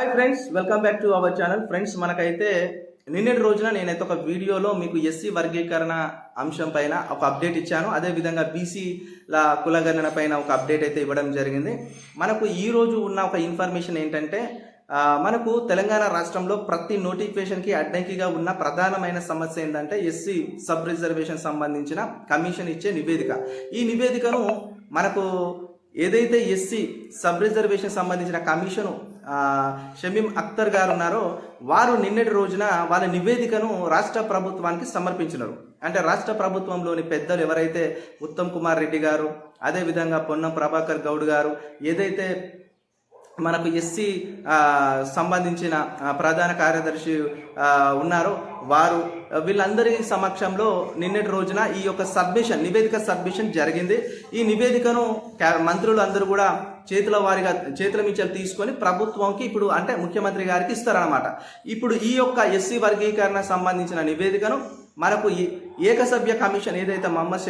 Hi friends welcome back to our channel friends మనకైతే నిన్నటి రోజున నేనైతే ఒక వీడియోలో మీకు ఎస్సీ వర్గీకరణ అంశం పైన ఒక అప్డేట్ ఇచ్చాను. అదే విధంగా బీసీల కులగణన పైన ఒక అప్డేట్ అయితే ఇవ్వడం జరిగింది. మనకు ఈ రోజు ఉన్న ఒక ఇన్ఫర్మేషన్ ఏంటంటే మనకు తెలంగాణ రాష్ట్రంలో ప్రతి నోటిఫికేషన్కి అడ్డంకిగా ఉన్న ప్రధానమైన సమస్య ఏంటంటే ఎస్సీ సబ్ రిజర్వేషన్ సంబంధించిన కమిషన్ ఇచ్చే నివేదిక. ఈ నివేదికను మనకు ఏదైతే ఎస్సీ సబ్ రిజర్వేషన్ సంబంధించిన కమిషను షమీం అఖ్తర్ గారు ఉన్నారో వారు నిన్నటి రోజున వాళ్ళ నివేదికను రాష్ట్ర ప్రభుత్వానికి సమర్పించినారు. అంటే రాష్ట్ర ప్రభుత్వంలోని పెద్దలు ఎవరైతే ఉత్తమ్ కుమార్ రెడ్డి గారు అదేవిధంగా పొన్నం ప్రభాకర్ గౌడ్ గారు ఏదైతే మనకు ఎస్సీ సంబంధించిన ప్రధాన కార్యదర్శి ఉన్నారు. వారు వీళ్ళందరి సమక్షంలో నిన్నటి రోజున ఈ యొక్క సబ్మిషన్ నివేదిక సబ్మిషన్ జరిగింది. ఈ నివేదికను మంత్రులు అందరూ కూడా చేతుల వారిగా చేతుల మించలు తీసుకొని ప్రభుత్వంకి ఇప్పుడు అంటే ముఖ్యమంత్రి గారికి ఇస్తారనమాట ఇప్పుడు ఈ యొక్క ఎస్సీ వర్గీకరణ సంబంధించిన నివేదికను మనకు ఈ ఏకసభ్య కమిషన్ ఏదైతే మహమ్మద్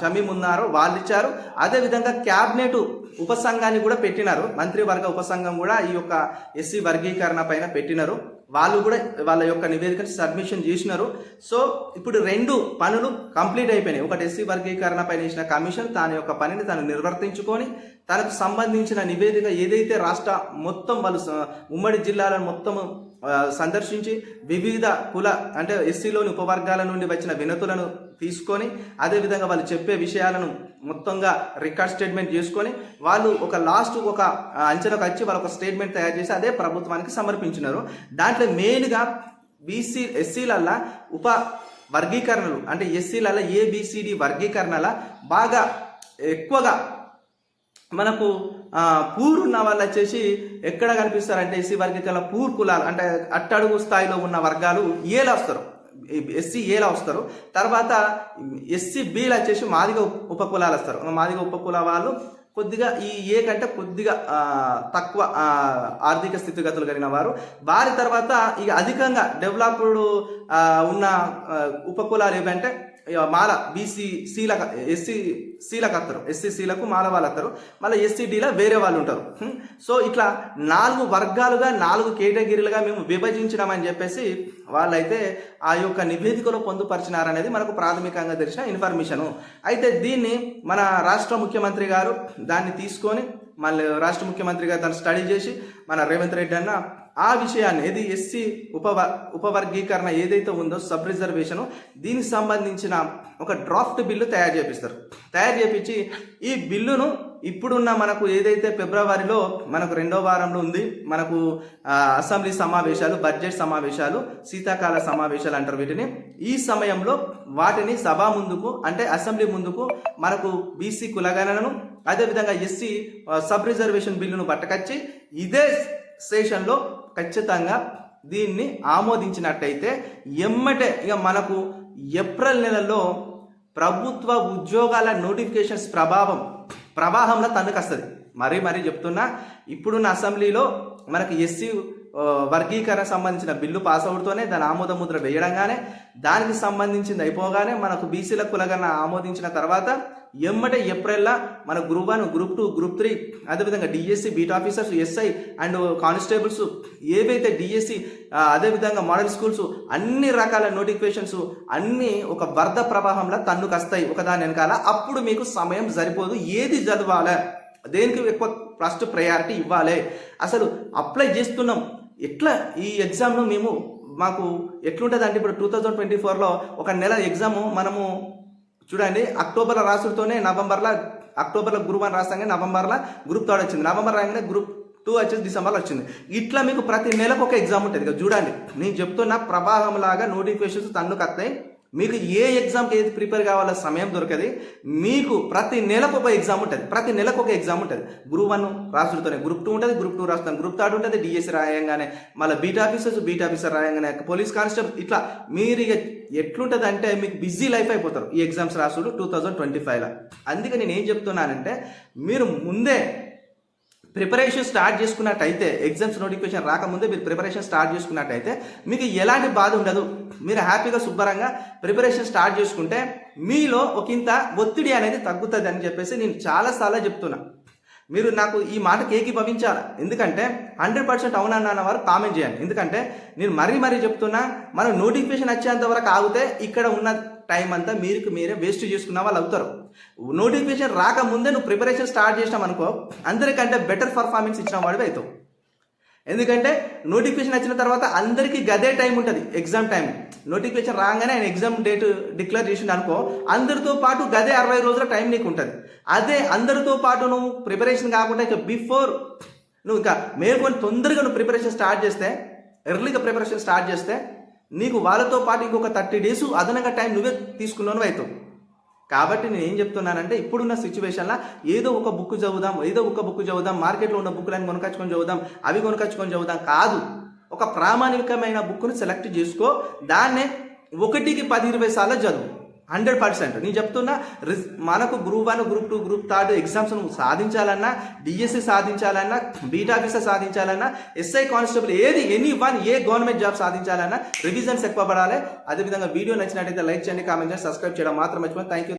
షమీం ఉన్నారో వాళ్ళు ఇచ్చారు. అదేవిధంగా క్యాబినెట్ ఉపసంఘాన్ని కూడా పెట్టినారు. మంత్రివర్గ ఉపసంఘం కూడా ఈ యొక్క ఎస్సీ వర్గీకరణ పైన పెట్టినారు. వాళ్ళు కూడా వాళ్ళ యొక్క నివేదికను సబ్మిషన్ చేసినారు. సో ఇప్పుడు రెండు పనులు కంప్లీట్ అయిపోయినాయి. ఒకటి ఎస్సీ వర్గీకరణ పైన ఇచ్చిన కమిషన్ తన యొక్క పనిని తను నిర్వర్తించుకొని తనకు సంబంధించిన నివేదిక ఏదైతే రాష్ట్ర మొత్తం వాళ్ళు ఉమ్మడి జిల్లాలను మొత్తం సందర్శించి వివిధ కుల అంటే ఎస్సీలోని ఉపవర్గాల నుండి వచ్చిన వినతులను తీసుకొని అదేవిధంగా వాళ్ళు చెప్పే విషయాలను మొత్తంగా రికార్డ్ స్టేట్మెంట్ చేసుకొని వాళ్ళు ఒక లాస్ట్ ఒక అంచనకు అంచనాకు వచ్చి వాళ్ళు ఒక స్టేట్మెంట్ తయారు చేసి అదే ప్రభుత్వానికి సమర్పించినారు. దాంట్లో మెయిన్గా బీసీ ఎస్సీలల్లా ఉప వర్గీకరణలు అంటే ఎస్సీలలో ఏబిసిడి వర్గీకరణల బాగా ఎక్కువగా మనకు పూర్ ఉన్న వాళ్ళు వచ్చేసి ఎక్కడ కనిపిస్తారంటే ఎస్సీ వర్గీకరణ పూర్ కులాలు అంటే అట్టడుగు స్థాయిలో ఉన్న వర్గాలు ఏలా వస్తారు. ఎస్సీ ఏలా వస్తారు. తర్వాత ఎస్సీ బీలు వచ్చేసి మాదిగ ఉపకులాలు వస్తారు. మాదిగ ఉపకుల వాళ్ళు కొద్దిగా ఈ ఏ కంటే కొద్దిగా తక్కువ ఆర్థిక స్థితిగతులు కలిగిన వారు. వారి తర్వాత ఇక అధికంగా డెవలప్డ్ ఉన్న ఉపకులాలు ఏవంటే మాల బీసీ సీల ఎస్సీ సీలకు వస్తారు ఎస్సీ సీలకు మాల వాళ్ళు వస్తారు మళ్ళీ ఎస్సీడీలో వేరే వాళ్ళు ఉంటారు. సో ఇట్లా నాలుగు వర్గాలుగా నాలుగు కేటగిరీలుగా మేము విభజించడం అని చెప్పేసి వాళ్ళైతే ఆ యొక్క నివేదికలో పొందుపరిచినారనేది మనకు ప్రాథమికంగా తెలిసిన ఇన్ఫర్మేషను. అయితే దీన్ని మన రాష్ట్ర ముఖ్యమంత్రి గారు దాన్ని తీసుకొని మళ్ళీ రాష్ట్ర ముఖ్యమంత్రి గారు దాన్ని స్టడీ చేసి మన రేవంత్ రెడ్డి అన్న ఆ విషయాన్ని ఏది ఎస్సీ ఉపవ ఉపవర్గీకరణ ఏదైతే ఉందో సబ్ రిజర్వేషన్ దీనికి సంబంధించిన ఒక డ్రాఫ్ట్ బిల్లు తయారు చేపిస్తారు. తయారు చేపించి ఈ బిల్లును ఇప్పుడున్న మనకు ఏదైతే ఫిబ్రవరిలో మనకు రెండో వారంలో ఉంది మనకు అసెంబ్లీ సమావేశాలు బడ్జెట్ సమావేశాలు శీతాకాల సమావేశాలు అంటారు వీటిని. ఈ సమయంలో వాటిని సభ ముందుకు అంటే అసెంబ్లీ ముందుకు మనకు బీసీ కులగణనను అదేవిధంగా ఎస్సీ సబ్ రిజర్వేషన్ బిల్లును పట్టుకొచ్చి ఇదే సెషన్లో ఖచ్చితంగా దీన్ని ఆమోదించినట్టయితే ఎమ్మటే ఇక మనకు ఏప్రిల్ నెలలో ప్రభుత్వ ఉద్యోగాల నోటిఫికేషన్స్ ప్రభావం ప్రవాహంలో తన్నుకొస్తుంది. మరీ మరీ చెప్తున్నా ఇప్పుడున్న అసెంబ్లీలో మనకు ఎస్సీ వర్గీకరణ సంబంధించిన బిల్లు పాస్ అవుతూనే దాని ఆమోద ముద్ర వేయడంగానే దానికి సంబంధించింది అయిపోగానే మనకు బీసీల కులగన ఆమోదించిన తర్వాత ఎమ్మటే ఏప్రిల్లా మన group one group two group three అదేవిధంగా DSC beat officers SI and constables ఏవైతే డిఎస్సి అదేవిధంగా మోడల్ స్కూల్స్ అన్ని రకాల నోటిఫికేషన్స్ అన్ని ఒక వరద ప్రవాహంలో తన్నుకొస్తాయి ఒకదాని వెనకాల అప్పుడు మీకు సమయం సరిపోదు ఏది చదవాలా? దేనికి ఎక్కువ ఫస్ట్ ప్రయారిటీ ఇవ్వాలి? అసలు అప్లై చేస్తున్నాం. ఎట్లా ఈ ఎగ్జామ్ను మేము మాకు ఎట్లుంటుంది అంటే ఇప్పుడు టూ థౌజండ్ ట్వంటీ ఫోర్లో ఒక నెల ఎగ్జామ్ మనము చూడండి అక్టోబర్లో రాసుడుతోనే నవంబర్లో అక్టోబర్లో గ్రూప్ వన్ రాస్తానే నవంబర్లో గ్రూప్ థర్డ్ వచ్చింది. నవంబర్ రాగానే గ్రూప్ టూ వచ్చేసి డిసెంబర్లో వచ్చింది. ఇట్లా మీకు ప్రతి నెలకు ఒక ఎగ్జామ్ ఉంటుంది. కదా చూడండి నేను చెప్తున్న ప్రభావం లాగా నోటిఫికేషన్స్ తన్నుకు వస్తాయి మీకు ఏ ఎగ్జామ్కి ఏది ప్రిపేర్ కావాలో సమయం దొరకది. మీకు ప్రతి నెలకు ఒక ఎగ్జామ్ ఉంటుంది. ప్రతి నెలకు ఒక ఎగ్జామ్ ఉంటుంది. గ్రూప్ వన్ రాసుడుతోనే గ్రూప్ టూ ఉంటుంది గ్రూప్ టూ రాస్తాను గ్రూప్ థర్డ్ ఉంటుంది డిఎస్సి రాయంగానే మళ్ళీ బీట్ ఆఫీసర్స్ బీట్ ఆఫీసర్ రాయంగానే పోలీస్ కానిస్టేబుల్ ఇట్లా మీరు ఇక ఎట్లుంటుంది అంటే మీకు బిజీ లైఫ్ అయిపోతారు. ఈ ఎగ్జామ్స్ రాసుడు టూ థౌజండ్ ట్వంటీ ఫైవ్లో అందుకే నేను ఏం చెప్తున్నానంటే మీరు ముందే ప్రిపరేషన్ స్టార్ట్ చేసుకున్నట్టయితే ఎగ్జామ్స్ నోటిఫికేషన్ రాకముందే మీరు ప్రిపరేషన్ స్టార్ట్ చేసుకున్నట్టయితే మీకు ఎలాంటి బాధ ఉండదు. మీరు హ్యాపీగా శుభ్రంగా ప్రిపరేషన్ స్టార్ట్ చేసుకుంటే మీలో ఒకంత ఒత్తిడి అనేది తగ్గుతుంది అని చెప్పేసి నేను చాలాసార్లు చెప్తున్నా. మీరు నాకు ఈ మాటకి ఏకీభవించాలి. ఎందుకంటే హండ్రెడ్ పర్సెంట్ అవునన్న అన్న వారు కామెంట్ చేయండి. ఎందుకంటే నేను మరీ మరీ చెప్తున్నా మనం నోటిఫికేషన్ వచ్చేంత వరకు ఆగితే ఇక్కడ ఉన్న టైం అంతా మీరు మీరే వేస్ట్ చేసుకున్న వాళ్ళు అవుతారు. నోటిఫికేషన్ రాకముందే నువ్వు ప్రిపరేషన్ స్టార్ట్ చేసినాం అనుకో అందరికంటే బెటర్ పర్ఫార్మెన్స్ ఇచ్చిన వాడివి అవుతావు. ఎందుకంటే నోటిఫికేషన్ వచ్చిన తర్వాత అందరికీ గదే టైం ఉంటుంది ఎగ్జామ్ టైం నోటిఫికేషన్ రాగానే ఆయన ఎగ్జామ్ డేట్ డిక్లేర్ చేసిండు అనుకో అందరితో పాటు గదే అరవై రోజుల టైం నీకు ఉంటుంది. అదే అందరితో పాటు నువ్వు ప్రిపరేషన్ కాకుండా ఇక బిఫోర్ నువ్వు ఇంకా మేల్కొని తొందరగా నువ్వు ప్రిపరేషన్ స్టార్ట్ చేస్తే ఎర్లీగా ప్రిపరేషన్ స్టార్ట్ చేస్తే నీకు వాళ్ళతో పాటు ఇంకొక థర్టీ డేస్ అదనంగా టైం నువ్వే తీసుకున్నాను అవుతావు. కాబట్టి నేను ఏం చెప్తున్నానంటే ఇప్పుడున్న సిచ్యువేషన్లో ఏదో ఒక బుక్ చదువుదాం ఏదో ఒక బుక్ చదువుదాం మార్కెట్లో ఉన్న బుక్లను కొనుకొచ్చుకొని చదువుదాం అవి కొనుకొచ్చుకొని చదువుదాం కాదు. ఒక ప్రామాణికమైన బుక్ను సెలెక్ట్ చేసుకో దాన్నే ఒకటికి పది ఇరవై సార్లు చదువు. హండ్రెడ్ పర్సెంట్ నేను చెప్తున్నా రిజ్ మనకు group one group two group third exams సాధించాలన్నా DSC సాధించాలన్నా బీటా ఆఫీసర్ సాధించాలన్నా ఎస్ఐ కానిస్టేబుల్ ఏది any one a government job సాధించాలన్నా revisions ఎక్కువ పడాలి. అదేవిధంగా వీడియో నచ్చినట్టయితే లైక్ చేయండి కామెంట్ చేయండి సబ్స్క్రైబ్ చేయడం మాత్రం మర్చిపోయి థ్యాంక్ యూ